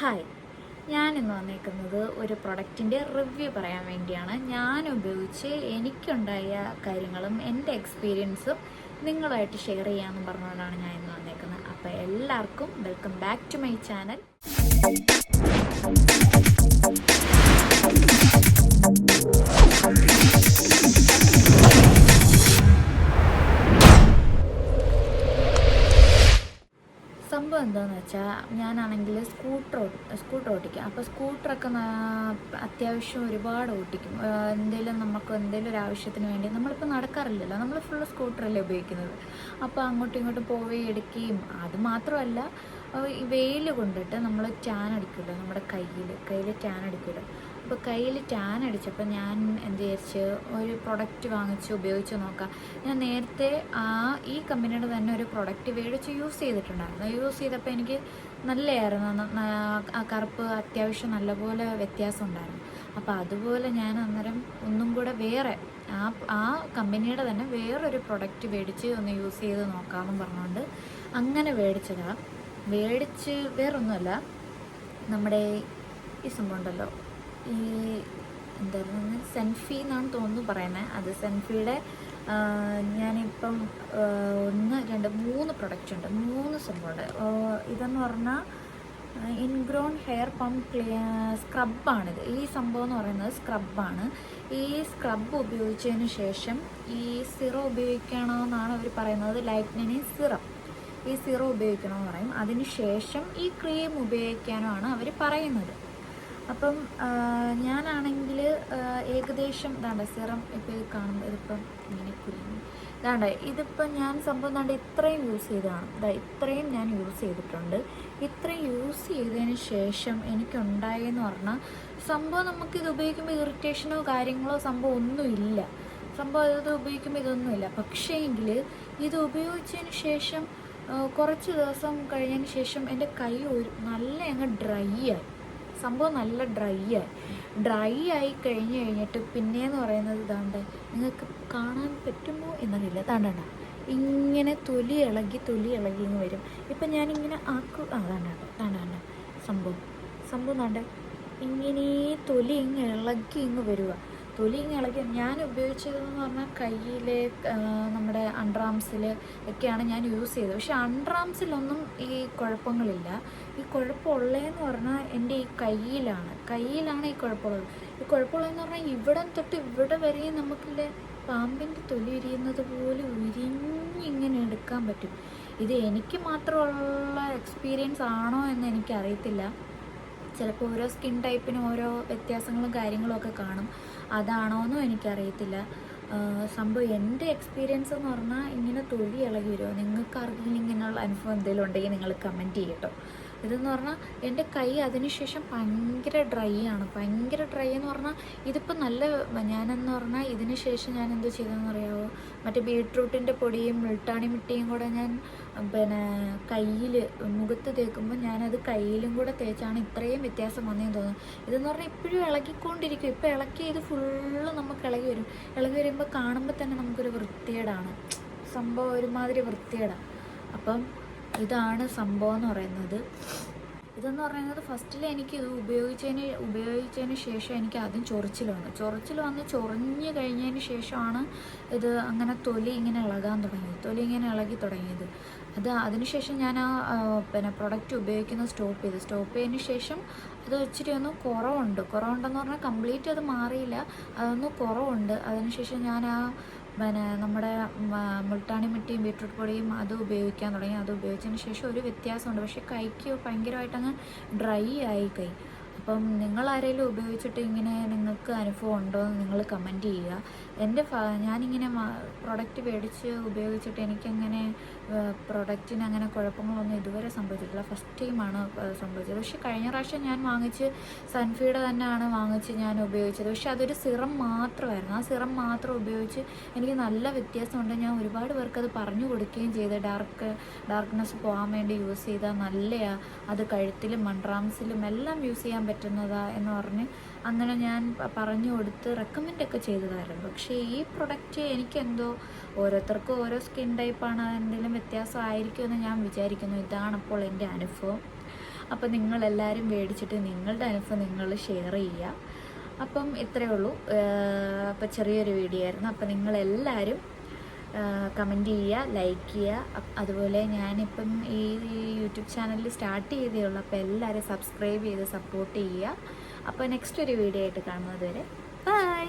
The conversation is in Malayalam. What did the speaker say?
ഹായ്. ഞാൻ ഇന്ന് വന്നേക്കുന്നത് ഒരു പ്രൊഡക്റ്റിന്റെ റിവ്യൂ പറയാൻ വേണ്ടിയാണ്. ഞാൻ ഉപയോഗിച്ച് എനിക്കുണ്ടായ കാര്യങ്ങളും എന്റെ എക്സ്പീരിയൻസും നിങ്ങളുമായിട്ട് ഷെയർ ചെയ്യാമെന്ന് പറഞ്ഞുകൊണ്ടാണ് ഞാൻ ഇന്ന് വന്നേക്കുന്നത്. അപ്പോൾ എല്ലാവർക്കും welcome back to my channel. എന്താണെന്ന് വെച്ചാൽ ഞാനാണെങ്കിൽ സ്കൂട്ടർ സ്കൂട്ടർ ഓട്ടിക്കും. അപ്പോൾ സ്കൂട്ടറൊക്കെ അത്യാവശ്യം ഒരുപാട് ഓട്ടിക്കും. എന്തെങ്കിലും നമുക്ക് എന്തെങ്കിലും ഒരു ആവശ്യത്തിന് വേണ്ടി നമ്മളിപ്പോൾ നടക്കാറില്ലല്ലോ. നമ്മൾ ഫുള്ള് സ്കൂട്ടറല്ലേ ഉപയോഗിക്കുന്നത്. അപ്പോൾ അങ്ങോട്ടും ഇങ്ങോട്ടും പോവുകയും എടുക്കുകയും അത് മാത്രമല്ല വെയിൽ കൊണ്ടിട്ട് നമ്മൾ ടാൻ അടിക്കുമല്ലോ നമ്മുടെ കയ്യിൽ കയ്യിൽ ടാൻ അടിക്കുമല്ലോ അപ്പോൾ കയ്യിൽ ടാൻ അടിച്ചപ്പോൾ ഞാൻ എന്ത് വിചാരിച്ച് ഒരു പ്രൊഡക്റ്റ് വാങ്ങിച്ച് ഉപയോഗിച്ച് നോക്കാം. ഞാൻ നേരത്തെ ആ ഈ കമ്പനിയുടെ തന്നെ ഒരു പ്രൊഡക്റ്റ് മേടിച്ച് യൂസ് ചെയ്തിട്ടുണ്ടായിരുന്നു. യൂസ് ചെയ്തപ്പോൾ എനിക്ക് നല്ലതായിരുന്നു ആ കറുപ്പ് അത്യാവശ്യം നല്ലപോലെ വ്യത്യാസം ഉണ്ടായിരുന്നു. അപ്പോൾ അതുപോലെ ഞാൻ അന്നേരം ഒന്നും കൂടെ വേറെ ആ ആ കമ്പനിയുടെ തന്നെ വേറൊരു പ്രൊഡക്റ്റ് മേടിച്ച് ഒന്ന് യൂസ് ചെയ്ത് നോക്കാമെന്ന് പറഞ്ഞുകൊണ്ട് അങ്ങനെ മേടിച്ചതാണ് മേടിച്ച് വേറൊന്നുമല്ല. നമ്മുടെ ഈ സംഭവം ഉണ്ടല്ലോ. ഈ എന്തായിരുന്നു സെൻഫി എന്നാണ് തോന്നുന്നു പറയുന്നത് അത് സെൻഫിയുടെ ഞാനിപ്പം ഒന്ന് രണ്ട് മൂന്ന് പ്രൊഡക്റ്റ് ഉണ്ട്. മൂന്ന് സംഭവമുണ്ട്. ഇതെന്ന് പറഞ്ഞാൽ ഇൻഗ്രോൺ ഹെയർ പമ്പ് ക്ലിയ സ്ക്രബാണിത് ഈ സംഭവം എന്ന് പറയുന്നത് സ്ക്രബാണ് ഈ സ്ക്രബ് ഉപയോഗിച്ചതിന് ശേഷം ഈ സിറം ഉപയോഗിക്കണമെന്നാണ് അവർ പറയുന്നത്. ലൈറ്റ്നിങ് സിറം ഈ സിറം ഉപയോഗിക്കണമെന്ന് പറയും. അതിന് ശേഷം ഈ ക്രീം ഉപയോഗിക്കാനുമാണ് അവർ പറയുന്നത്. അപ്പം ഞാനാണെങ്കിൽ ഏകദേശം ഇതാണ്ട് സിറം ഇപ്പോൾ കാണുമ്പോൾ ഇതിപ്പം ഇങ്ങനെ കുരുങ്ങി. ഇതാണ്ട് ഇതിപ്പം ഞാൻ സംഭവം ദാണ്ട് ഇത്രയും യൂസ് ചെയ്തതാണ്. ഇതാ ഇത്രയും ഞാൻ യൂസ് ചെയ്തിട്ടുണ്ട്. ഇത്രയും യൂസ് ചെയ്തതിന് ശേഷം എനിക്കുണ്ടായെന്ന് പറഞ്ഞാൽ സംഭവം നമുക്കിത് ഉപയോഗിക്കുമ്പോൾ ഇറിറ്റേഷനോ കാര്യങ്ങളോ സംഭവം ഒന്നുമില്ല. സംഭവം ഇത് ഉപയോഗിക്കുമ്പോൾ ഇതൊന്നുമില്ല. പക്ഷേ എങ്കിൽ ഇത് ഉപയോഗിച്ചതിന് ശേഷം കുറച്ച് ദിവസം കഴിഞ്ഞതിന് ശേഷം എന്റെ കൈ ഒരു നല്ല അങ്ങ് ഡ്രൈ ആയി. സംഭവം നല്ല ഡ്രൈ ആയി. ഡ്രൈ ആയി കഴിഞ്ഞ് കഴിഞ്ഞിട്ട് പിന്നെയെന്ന് പറയുന്നത് ഇതാണ്ട് നിങ്ങൾക്ക് കാണാൻ പറ്റുമോ എന്നറിയില്ല. താണ്ടണ്ട ഇങ്ങനെ തൊലി ഇളകി തൊലി ഇളകി ഇങ്ങ് വരും. ഇപ്പം ഞാനിങ്ങനെ ആക്കു ആ താണ്ട താണ്ട സംഭവം സംഭവം താണ്ട ഇങ്ങനെ തൊലി ഇങ്ങ് ഇളകി ഇങ്ങ് വരിക തൊലി ഇളകി ഞാൻ ഉപയോഗിച്ചതെന്ന് പറഞ്ഞാൽ കയ്യിൽ നമ്മുടെ അണ്ടർആംസിൽ ഒക്കെയാണ് ഞാൻ യൂസ് ചെയ്തത്. പക്ഷേ അണ്ടർആംസിലൊന്നും ഈ കുഴപ്പങ്ങളില്ല. ഈ കുഴപ്പമുള്ളതെന്ന് പറഞ്ഞാൽ എന്റെ ഈ കയ്യിലാണ്. കയ്യിലാണ് ഈ കുഴപ്പമുള്ളത്. ഈ കുഴപ്പമുള്ളതെന്ന് പറഞ്ഞാൽ ഇവിടെ തൊട്ട് ഇവിടെ വരെയും നമുക്കില്ലേ പാമ്പിന്റെ തൊലി ഉരിയുന്നത് പോലെ ഉരിഞ്ഞിങ്ങനെ എടുക്കാൻ പറ്റും. ഇത് എനിക്ക് മാത്രമുള്ള എക്സ്പീരിയൻസ് ആണോ എന്ന് എനിക്കറിയത്തില്ല. ചിലപ്പോൾ ഓരോ സ്കിൻ ടൈപ്പിനും ഓരോ വ്യത്യാസങ്ങളും കാര്യങ്ങളും ഒക്കെ കാണും. അതാണോ എന്നും എനിക്കറിയത്തില്ല സംഭവം എന്റെ എക്സ്പീരിയൻസ് എന്ന് പറഞ്ഞാൽ ഇങ്ങനെ തൊലി ഇളകി വരുമോ നിങ്ങൾക്ക് ആർക്കെങ്കിലും ഇങ്ങനെയുള്ള അനുഭവം എന്തെങ്കിലും ഉണ്ടെങ്കിൽ നിങ്ങൾ കമന്റ് ചെയ്യട്ടോ ഇതെന്ന് പറഞ്ഞാൽ എന്റെ കൈ അതിനുശേഷം ഭയങ്കര ഡ്രൈ ആണ്. ഭയങ്കര ഡ്രൈ എന്ന് പറഞ്ഞാൽ ഇതിപ്പോൾ നല്ല ഞാനെന്ന് പറഞ്ഞാൽ ഇതിന് ശേഷം ഞാൻ എന്ത് ചെയ്തതെന്ന് അറിയാമോ മറ്റേ ബീട്രൂട്ടിന്റെ പൊടിയും മുൾട്ടാണി മിട്ടിയും കൂടെ ഞാൻ പിന്നെ കയ്യിൽ മുഖത്ത് തേക്കുമ്പോൾ ഞാനത് കയ്യിലും കൂടെ തേച്ചാണ് ഇത്രയും വ്യത്യാസം വന്നതെന്ന് തോന്നുന്നു. ഇതെന്ന് പറഞ്ഞാൽ ഇപ്പോഴും ഇളകിക്കൊണ്ടിരിക്കും. ഇപ്പോൾ ഇളക്കി ഇത് ഫുള്ള് നമുക്ക് ഇളകി വരും. ഇളകി വരുമ്പോൾ കാണുമ്പോൾ തന്നെ നമുക്കൊരു വൃത്തികേടാണ്. സംഭവം ഒരുമാതിരി വൃത്തികേടാണ് അപ്പം ഇതാണ് സംഭവം എന്ന് പറയുന്നത്. ഇതെന്ന് പറയുന്നത് ഫസ്റ്റിൽ എനിക്ക് ഇത് ഉപയോഗിച്ചതിന് ഉപയോഗിച്ചതിന് ശേഷം എനിക്ക് ആദ്യം ചൊറിച്ചിൽ വന്നു. ചൊറിച്ചിൽ വന്ന് ചൊറിഞ്ഞ് കഴിഞ്ഞതിന് ശേഷമാണ് ഇത് അങ്ങനെ തൊലി ഇങ്ങനെ ഇളകാൻ തുടങ്ങിയത്. തൊലി ഇങ്ങനെ ഇളകി തുടങ്ങിയത്. അത് അതിനുശേഷം ഞാൻ ആ പിന്നെ പ്രൊഡക്റ്റ് ഉപയോഗിക്കുന്നത് സ്റ്റോപ്പ് ചെയ്തു. സ്റ്റോപ്പ് ചെയ്തതിന് ശേഷം അത് ഇച്ചിരി ഒന്ന് കുറവുണ്ട്. കുറവുണ്ടെന്ന് പറഞ്ഞാൽ കംപ്ലീറ്റ് അത് മാറിയില്ല. അതൊന്ന് കുറവുണ്ട്. അതിനുശേഷം ഞാൻ ആ പിന്നെ നമ്മുടെ മുൾട്ടാണി മിട്ടിയും ബീട്രൂട്ട് പൊടിയും അത് ഉപയോഗിക്കാൻ തുടങ്ങി. അത് ഉപയോഗിച്ചതിന് ശേഷം ഒരു വ്യത്യാസമുണ്ട്. പക്ഷേ കൈക്ക് ഭയങ്കരമായിട്ടങ്ങ് ഡ്രൈ ആയി കൈ അപ്പം നിങ്ങൾ ആരെങ്കിലും ഉപയോഗിച്ചിട്ട് ഇങ്ങനെ നിങ്ങൾക്ക് അനുഭവം ഉണ്ടോ? എന്ന് നിങ്ങൾ കമന്റ് ചെയ്യുക. എന്റെ ഞാനിങ്ങനെ പ്രൊഡക്റ്റ് മേടിച്ച് ഉപയോഗിച്ചിട്ട് എനിക്കങ്ങനെ പ്രൊഡക്റ്റിന് അങ്ങനെ കുഴപ്പങ്ങളൊന്നും ഇതുവരെ സംഭവിച്ചിട്ടില്ല. ഫസ്റ്റ് ടൈമാണ് സംഭവിച്ചത്. പക്ഷേ കഴിഞ്ഞ പ്രാവശ്യം ഞാൻ വാങ്ങിച്ച് സൺഫീഡ് തന്നെയാണ് വാങ്ങിച്ച് ഞാൻ ഉപയോഗിച്ചത്. പക്ഷേ അതൊരു സിറം മാത്രമായിരുന്നു. ആ സിറം മാത്രം ഉപയോഗിച്ച് എനിക്ക് നല്ല വ്യത്യാസമുണ്ട്. ഞാൻ ഒരുപാട് പേർക്ക് അത് പറഞ്ഞു കൊടുക്കുകയും ചെയ്ത്. ഡാർക്ക് ഡാർക്ക്നെസ് പോകാൻ വേണ്ടി യൂസ് ചെയ്താൽ നല്ലയാണ് അത് കഴുത്തിലും മൺട്രാംസിലും എല്ലാം യൂസ് ചെയ്യാൻ പറ്റുന്നതാ എന്ന് പറഞ്ഞ് അങ്ങനെ ഞാൻ പറഞ്ഞു കൊടുത്ത് റെക്കമെൻഡ് ഒക്കെ ചെയ്തതായിരുന്നു. പക്ഷേ ഈ പ്രൊഡക്റ്റ് എനിക്കെന്തോ ഓരോരുത്തർക്കും ഓരോ സ്കിൻ ടൈപ്പാണ് എന്തെങ്കിലും വ്യത്യാസമായിരിക്കും എന്ന് ഞാൻ വിചാരിക്കുന്നു. ഇതാണ് അപ്പോൾ എന്റെ അനുഭവം. അപ്പം നിങ്ങളെല്ലാവരും മേടിച്ചിട്ട് നിങ്ങളുടെ അനുഭവം നിങ്ങൾ ഷെയർ ചെയ്യുക. അപ്പം ഇത്രയേ ഉള്ളൂ. അപ്പം ചെറിയൊരു വീഡിയോ ആയിരുന്നു. അപ്പം നിങ്ങളെല്ലാവരും കമന്റ് ചെയ്യുക ലൈക്ക് ചെയ്യുക. അതുപോലെ ഞാനിപ്പം ഈ യൂട്യൂബ് ചാനലിൽ സ്റ്റാർട്ട് ചെയ്തേ ഉള്ളൂ അപ്പോൾ എല്ലാവരും സബ്സ്ക്രൈബ് ചെയ്ത് സപ്പോർട്ട് ചെയ്യുക. അപ്പോൾ നെക്സ്റ്റ് ഒരു വീഡിയോ ആയിട്ട് കാണുന്നത് വരെ ബൈ